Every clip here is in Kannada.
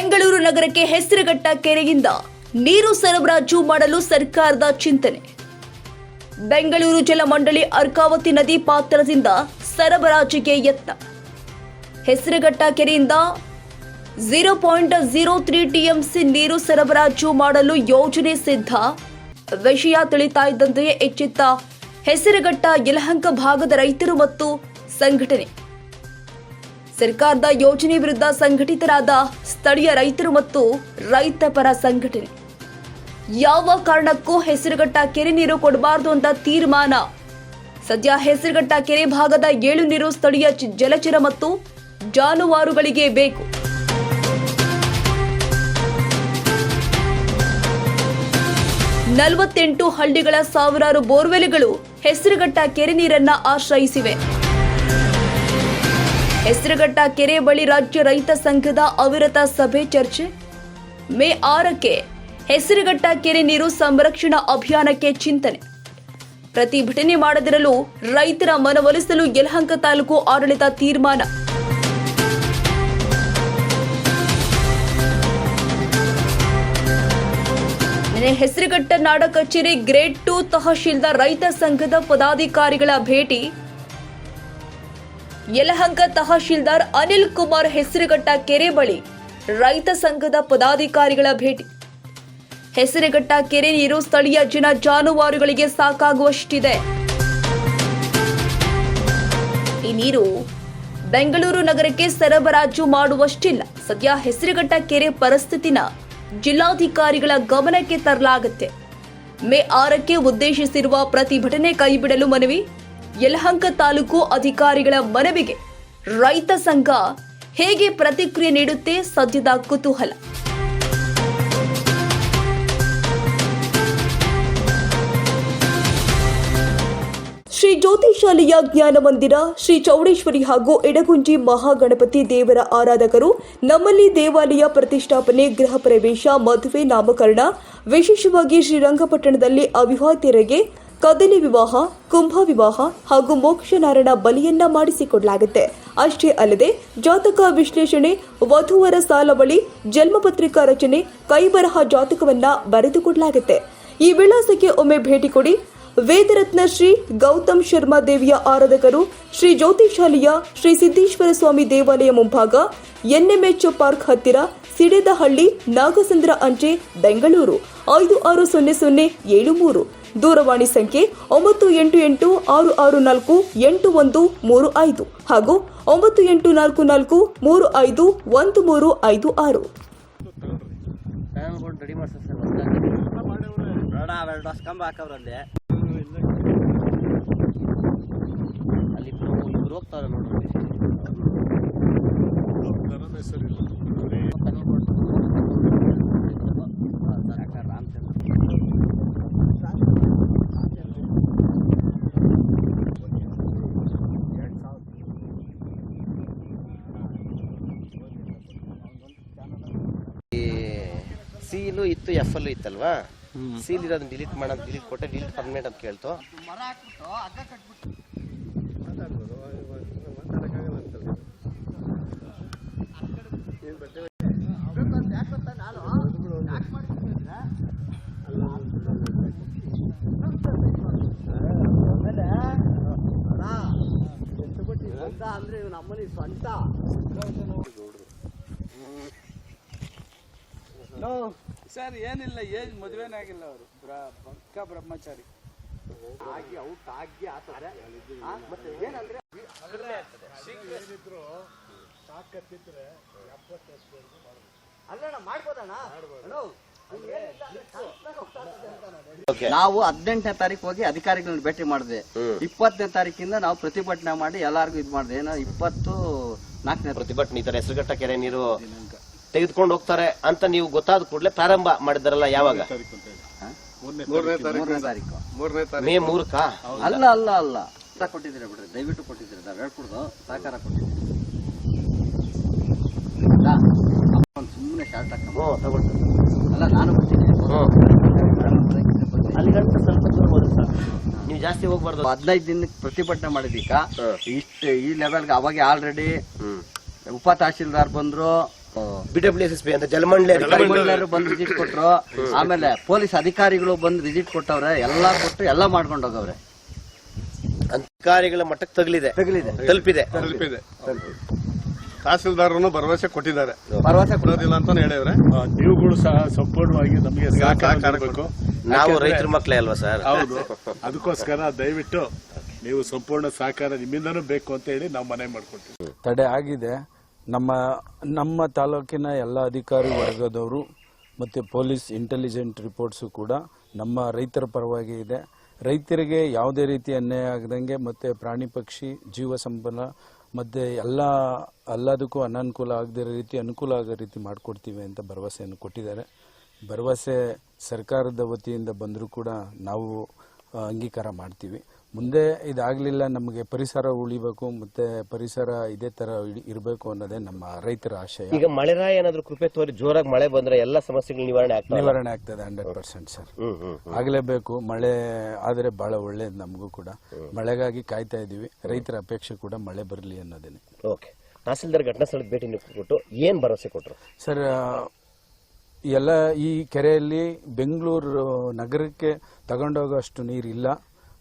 ಬೆಂಗಳೂರು ನಗರಕ್ಕೆ ಹೆಸರುಘಟ್ಟ ಕೆರೆಯಿಂದ ನೀರು ಸರಬರಾಜು ಮಾಡಲು ಸರ್ಕಾರದ ಚಿಂತನೆ. ಬೆಂಗಳೂರು ಜಲಮಂಡಳಿ ಅರ್ಕಾವತಿ ನದಿ ಪಾತ್ರದಿಂದ ಸರಬರಾಜಿಗೆ ಯತ್ನ. Hesaraghatta ಕೆರೆಯಿಂದ zero point zero three TMC ನೀರು ಸರಬರಾಜು ಮಾಡಲು ಯೋಜನೆ ಸಿದ್ಧ. ವಿಷಯ ತಿಳಿತಾ ಇದ್ದಂತೆಯೇ ಎಚ್ಚೆತ್ತ. ಹೆಸರುಘಟ್ಟ ಯಲಹಂಕ ಭಾಗದ ರೈತರು ಮತ್ತು ಸಂಘಟನೆ. ಸರ್ಕಾರದ ಯೋಜನೆ ವಿರುದ್ಧ ಸಂಘಟಿತರಾದ ಸ್ಥಳೀಯ ರೈತರು ಮತ್ತು ರೈತ ಪರ ಸಂಘಟನೆ. ಯಾವ ಕಾರಣಕ್ಕೂ ಹೆಸರುಘಟ್ಟ ಕೆರೆ ನೀರು ಕೊಡಬಾರದು ಅಂತ ತೀರ್ಮಾನ. ಸದ್ಯ ಹೆಸರುಘಟ್ಟ ಕೆರೆ ಭಾಗದ ಏಳು ನೀರು ಸ್ಥಳೀಯ ಜಲಚರ ಮತ್ತು ಜಾನುವಾರುಗಳಿಗೆ ಬೇಕು. ನಲವತ್ತೆಂಟು ಹಳ್ಳಿಗಳ ಸಾವಿರಾರು ಬೋರ್ವೆಲ್ಗಳು ಹೆಸರುಘಟ್ಟ ಕೆರೆ ನೀರನ್ನ ಆಶ್ರಯಿಸಿವೆ. ಹೆಸರುಘಟ್ಟ ಕೆರೆ ಬಳಿ ರಾಜ್ಯ ರೈತ ಸಂಘದ ಅವಿರತ ಸಭೆ ಚರ್ಚೆ. ಮೇ ಆರಕ್ಕೆ ಹೆಸರುಘಟ್ಟ ಕೆರೆ ನೀರು ಸಂರಕ್ಷಣಾ ಅಭಿಯಾನಕ್ಕೆ ಚಿಂತನೆ. ಪ್ರತಿಭಟನೆ ಮಾಡದಿರಲು ರೈತರ ಮನವೊಲಿಸಲು ಯಲಹಂಕ ತಾಲೂಕು ಆಡಳಿತ ತೀರ್ಮಾನ. ಹೆಸರುಘಟ್ಟ ನಾಡ ಕಚೇರಿ ಗ್ರೇಡ್ ಟು ತಹಶೀಲ್ದಾರ್ ರೈತ ಸಂಘದ ಪದಾಧಿಕಾರಿಗಳ ಭೇಟಿ. ಯಲಹಂಕ ತಹಶೀಲ್ದಾರ್ ಅನಿಲ್ ಕುಮಾರ್ ಹೆಸರುಘಟ್ಟ ಕೆರೆ ಬಳಿ ರೈತ ಸಂಘದ ಪದಾಧಿಕಾರಿಗಳ ಭೇಟಿ. ಹೆಸರುಘಟ್ಟ ಕೆರೆ ನೀರು ಸ್ಥಳೀಯ ಜನ ಜಾನುವಾರುಗಳಿಗೆ ಸಾಕಾಗುವಷ್ಟಿದೆ. ಈ ನೀರು ಬೆಂಗಳೂರು ನಗರಕ್ಕೆ ಸರಬರಾಜು ಮಾಡುವಷ್ಟಿಲ್ಲ. ಸದ್ಯ ಹೆಸರುಘಟ್ಟ ಕೆರೆ ಪರಿಸ್ಥಿತಿನ ಜಿಲ್ಲಾಧಿಕಾರಿಗಳ ಗಮನಕ್ಕೆ ತರಲಾಗುತ್ತೆ. ಮೇ ಆರಕ್ಕೆ ಉದ್ದೇಶಿಸಿರುವ ಪ್ರತಿಭಟನೆ ಕೈಬಿಡಲು ಮನವಿ. ಯಲಹಂಕ ತಾಲೂಕು ಅಧಿಕಾರಿಗಳ ಮನವಿಗೆ ರೈತ ಸಂಘ ಹೇಗೆ ಪ್ರತಿಕ್ರಿಯೆ ನೀಡುತ್ತೆ ಸದ್ಯದ ಕುತೂಹಲ. ಶ್ರೀ ಜ್ಯೋತಿಶಾಲೆಯ ಜ್ಞಾನ ಮಂದಿರ, ಶ್ರೀ ಚೌಡೇಶ್ವರಿ ಹಾಗೂ ಎಡಗುಂಜಿ ಮಹಾಗಣಪತಿ ದೇವರ ಆರಾಧಕರು ನಮ್ಮಲ್ಲಿ ದೇವಾಲಯ ಪ್ರತಿಷ್ಠಾಪನೆ, ಗೃಹ ಪ್ರವೇಶ, ಮದುವೆ, ನಾಮಕರಣ, ವಿಶೇಷವಾಗಿ ಶ್ರೀರಂಗಪಟ್ಟಣದಲ್ಲಿ ಅವಿವಾಹಿತರಿಗೆ ಕದಲಿ ವಿವಾಹ, ಕುಂಭ ವಿವಾಹ ಹಾಗೂ ಮೋಕ್ಷನಾರಾಯಣ ಬಲಿಯನ್ನ ಮಾಡಿಸಿಕೊಡಲಾಗುತ್ತೆ. ಅಷ್ಟೇ ಅಲ್ಲದೆ ಜಾತಕ ವಿಶ್ಲೇಷಣೆ, ವಧುವರ ಸಾಲವಳಿ ಜನ್ಮಪತ್ರಿಕಾ ರಚನೆ, ಕೈಬರಹ ಜಾತಕವನ್ನ ಬರೆದುಕೊಡಲಾಗುತ್ತೆ. ಈ ವಿಳಾಸಕ್ಕೆ ಒಮ್ಮೆ ಭೇಟಿ ಕೊಡಿ. ವೇದರತ್ನ ಶ್ರೀ ಗೌತಮ್ ಶರ್ಮಾ ದೇವಿಯ ಆರಾಧಕರು, ಶ್ರೀ ಜ್ಯೋತಿಶಾಲಿಯ ಶ್ರೀ ಸಿದ್ದೇಶ್ವರ ಸ್ವಾಮಿ ದೇವಾಲಯ ಮುಂಭಾಗ, ಎನ್ಎಂಎಚ್ ಪಾರ್ಕ್ ಹತ್ತಿರ, ಸಿಡೆದಹಳ್ಳಿ, ನಾಗಸಂದ್ರ ಅಂಚೆ, ಬೆಂಗಳೂರು, ಐದು ಆರು ಸೊನ್ನೆ ಸೊನ್ನೆ ಏಳು ಮೂರು. ದೂರವಾಣಿ ಸಂಖ್ಯೆ ಒಂಬತ್ತು ಎಂಟು ಎಂಟು ಆರು ಆರು ನಾಲ್ಕು ಎಂಟು ಒಂದು ಮೂರು ಐದು ಹಾಗೂ ಒಂಬತ್ತು ಎಂಟು ನಾಲ್ಕು ನಾಲ್ಕು ಮೂರು ಐದು ಒಂದು ಮೂರು ಐದು ಆರು. ಫ್ಯಾನ್ಗಳು ರೆಡಿ ಮಾಡ್ಸ ಸರ್ ಹೊಸ್ದಾಗಿ ನೋಡ ಅವೆರಡು ಹೊಸ ಕಂಬ ಹಾಕವ್ರಲ್ಲಿ ಅಲ್ಲಿ ಇಬ್ರು ಇಬ್ರು ಹೋಗ್ತಾವ್ರೆ ನೋಡ್ರಿ ಡಾಕ್ಟರ್ ರಾಮಚಂದ್ರ ಈ ಸೀಲು ಇತ್ತು ಎಫ್ ಅಲ್ಲೂ ಇತ್ತಲ್ವಾ? ಸೀಲ್ ಇರೋದನ್ನ ಡಿಲೀಟ್ ಮಾಡೋದು ಡಿಲೀಟ್ ಕೊಟ್ಟೆ ಡಿಲೀಟ್ ಪರ್ಮನೆಂಟ್ ಅಂತ ಕೇಳ್ತು. ಅಂದ್ರೆ ನಮ್ಮನೆ ಸ್ವಂತ ಸರ್ ಏನಿಲ್ಲ ಏಜ್ ಮದುವೆನೇ ಆಗಿಲ್ಲ ಅವರು. ಪಕ್ಕ ಬ್ರಹ್ಮಚಾರಿ. ಆಗಿ ಔಟ್ ಆಗಿ ಆತಾರೆ ಮತ್ತೆ ಏನಂದ್ರೆ ನಾವು ಹದಿನೆಂಟನೇ ತಾರೀಕು ಹೋಗಿ ಅಧಿಕಾರಿಗಳನ್ನ ಭೇಟಿ ಮಾಡಿದೆ. ಇಪ್ಪತ್ತನೇ ತಾರೀಕಿಂದ ನಾವು ಪ್ರತಿಭಟನೆ ಮಾಡಿ ಎಲ್ಲಾರ್ಗು ಇದು ಮಾಡಿದೆ. ಏನೋ ಇಪ್ಪತ್ತು ನಾಲ್ಕನೇ ಪ್ರತಿಭಟನೆ ಈ ತರ ಹೆಸರುಘಟ್ಟ ಕೆರೆ ನೀರು. ತೆಗೆದುಕೊಂಡು ಹೋಗ್ತಾರೆ ಅಂತ ನೀವು ಗೊತ್ತಾದ ಕೂಡಲೇ ಪ್ರಾರಂಭ ಮಾಡಿದಾರಲ್ಲ ಯಾವಾಗ? ಮೇ ಮೂರಕ್ಕ? ಅಲ್ಲ ಅಲ್ಲ ಅಲ್ಲ. ಕೊಟ್ಟಿದ್ದೀರಾ ಬಿಡ್ರಿ. ದಯವಿಟ್ಟು ಕೊಟ್ಟಿದ್ದೀರಿ. ನಾವು ಹೇಳ್ಕೊಡ್ದು ಸಹಕಾರ ಕೊಟ್ಟಿದ್ದೀರಿ ಸುಮ್ಮನೆ ಶಾರ್ಟ್ ಹಾಕ ಅಲ್ಲ ನಾನು ಸ್ವಲ್ಪ ದೂರ ಹೋದ್ರೆ ಸರ್. ನೀವು ಜಾಸ್ತಿ ಹೋಗ್ಬಾರ್ದು. ಹದಿನೈದು ದಿನಕ್ಕೆ ಪ್ರತಿಭಟನೆ ಮಾಡಿದೀಕ ಇಷ್ಟ ಈ ಲೆವೆಲ್ಗೆ ಅವಾಗ ಆಲ್ರೆಡಿ ಹ್ಮ್. ಉಪ ತಹಶೀಲ್ದಾರ್ ಬಂದ್ರು ಬಿ ಎಸ್ ಎಸ್ ಪಿ ಅಂತ ಜಲಮಂಡಳಿ ಜಲಮಂಡಲರು ಬಂದು ವಿಸಿಟ್ ಕೊಟ್ರು. ಆಮೇಲೆ ಪೊಲೀಸ್ ಅಧಿಕಾರಿಗಳು ಬಂದು ವಿಸಿಟ್ ಕೊಟ್ಟವ್ರೆ ಎಲ್ಲಾ ಕೊಟ್ಟು ಎಲ್ಲಾ ಮಾಡ್ಕೊಂಡು ಹೋಗವ್ರೆ ಅಧಿಕಾರಿಗಳ ಮಟ್ಟಕ್ಕೆ ತಗಲಿದೆ. ತಗಲಿದೆ. ತಲುಪಿದೆ. ತಲುಪಿದೆ. ತಹಸೀಲ್ದಾರನು ಭರವಸೆ ಕೊಟ್ಟಿದ್ದಾರೆ. ಭರವಸೆ ಕೊಡೋದಿಲ್ಲ ಅಂತ ಹೇಳಿದ್ರೆ ನೀವುಗಳು ಸಹ ಸಂಪೂರ್ಣವಾಗಿ ನಮಗೆ ನಾವು ರೈತರ ಮಕ್ಕಳೇ ಅಲ್ವಾ ಸರ್? ಹೌದು. ಅದಕ್ಕೋಸ್ಕರ ದಯವಿಟ್ಟು ನೀವು ಸಂಪೂರ್ಣ ಸಹಕಾರ ನಿಮ್ಮಿಂದನೂ ಬೇಕು ಅಂತ ಹೇಳಿ ನಾವು ಮನೆ ಮಾಡ್ಕೊಳ್ತೀವಿ ತಡೆ ಆಗಿದೆ. ನಮ್ಮ ನಮ್ಮ ತಾಲೂಕಿನ ಎಲ್ಲ ಅಧಿಕಾರಿ ವರ್ಗದವರು ಮತ್ತು ಪೊಲೀಸ್ ಇಂಟೆಲಿಜೆಂಟ್ ರಿಪೋರ್ಟ್ಸು ಕೂಡ ನಮ್ಮ ರೈತರ ಪರವಾಗಿ ಇದೆ. ರೈತರಿಗೆ ಯಾವುದೇ ರೀತಿ ಅನ್ಯಾಯ ಆಗದಂಗೆ ಮತ್ತು ಪ್ರಾಣಿ ಪಕ್ಷಿ, ಜೀವ ಸಂಪನ್ನ ಮತ್ತು ಎಲ್ಲ, ಎಲ್ಲದಕ್ಕೂ ಅನಾನುಕೂಲ ಆಗದಿರೋ ರೀತಿ, ಅನುಕೂಲ ಆಗೋ ರೀತಿ ಮಾಡಿಕೊಡ್ತೀವಿ ಅಂತ ಭರವಸೆಯನ್ನು ಕೊಟ್ಟಿದ್ದಾರೆ. ಭರವಸೆ ಸರ್ಕಾರದ ವತಿಯಿಂದ ಬಂದರೂ ಕೂಡ ನಾವು ಅಂಗೀಕಾರ ಮಾಡ್ತೀವಿ. ಮುಂದೆ ಇದಾಗಲಿಲ್ಲ ನಮಗೆ ಪರಿಸರ ಉಳಿಬೇಕು ಮತ್ತೆ ಪರಿಸರ ಇದೇ ತರ ಇರಬೇಕು ಅನ್ನೋದೇ ನಮ್ಮ ರೈತರ ಆಶಯ. ಈಗ ಮಳೆ ಏನಾದ್ರು ಕೃಪೆ ತೋರಿ ಜೋರಾಗಿ ಮಳೆ ಬಂದ್ರೆ ಎಲ್ಲ ಸಮಸ್ಯೆಗಳು ನಿವಾರಣೆ ಆಗ್ತದೆ ನಿವಾರಣೆ ಆಗ್ತದೆ ಹಂಡ್ರೆಡ್ ಪರ್ಸೆಂಟ್ ಸರ್. ಆಗಲೇಬೇಕು ಮಳೆ ಆದ್ರೆ ಬಹಳ ಒಳ್ಳೇದು ನಮಗೂ ಕೂಡ. ಮಳೆಗಾಗಿ ಕಾಯ್ತಾ ಇದೀವಿ ರೈತರ ಅಪೇಕ್ಷೆ ಕೂಡ ಮಳೆ ಬರಲಿ ಅನ್ನೋದೇನೆ. ಓಕೆ. ತಹಸೀಲ್ದಾರ್ ಘಟನಾ ಸ್ಥಳಕ್ಕೆ ಭೇಟಿ ಕೊಟ್ಟು ಏನ್ ಭರವಸೆ ಕೊಟ್ರು? ಸರ್ ಎಲ್ಲ ಈ ಕೆರೆಯಲ್ಲಿ ಬೆಂಗಳೂರು ನಗರಕ್ಕೆ ತಗೊಂಡೋಗೋ ಅಷ್ಟು ನೀರಿಲ್ಲ.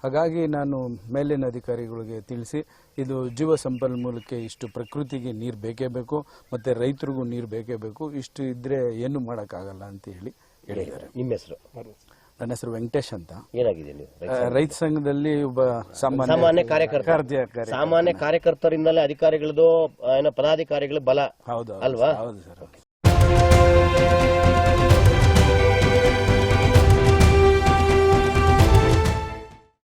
ಹಾಗಾಗಿ ನಾನು ಮೇಲಿನ ಅಧಿಕಾರಿಗಳಿಗೆ ತಿಳಿಸಿ ಇದು ಜೀವ ಸಂಪನ್ಮೂಲಕ್ಕೆ ಇಷ್ಟು ಪ್ರಕೃತಿಗೆ ನೀರು ಬೇಕೇ ಬೇಕು ಮತ್ತೆ ರೈತರಿಗೂ ನೀರು ಬೇಕೇ ಬೇಕು ಇಷ್ಟು ಇದ್ರೆ ಏನು ಮಾಡೋಕ್ಕಾಗಲ್ಲ ಅಂತ ಹೇಳಿ ಹೇಳಿದ್ದಾರೆ. ನಿಮ್ಮ ಹೆಸರು? ನನ್ನ ಹೆಸರು ವೆಂಕಟೇಶ್ ಅಂತ. ಏನಾಗಿದೆ ನೀವು ರೈತ ಸಂಘದಲ್ಲಿ ಒಬ್ಬ ಸಾಮಾನ್ಯ ಸಾಮಾನ್ಯ ಕಾರ್ಯಕರ್ತ. ಕಾರ್ಯಕರ್ತ. ಸಾಮಾನ್ಯ ಕಾರ್ಯಕರ್ತರಿಂದಲೇ ಅಧಿಕಾರಿಗಳದು ಏನೋ ಪದಾಧಿಕಾರಿಗಳ ಬಲ ಹೌದು ಹೌದು ಅಲ್ವಾ? ಹೌದು ಸರ್.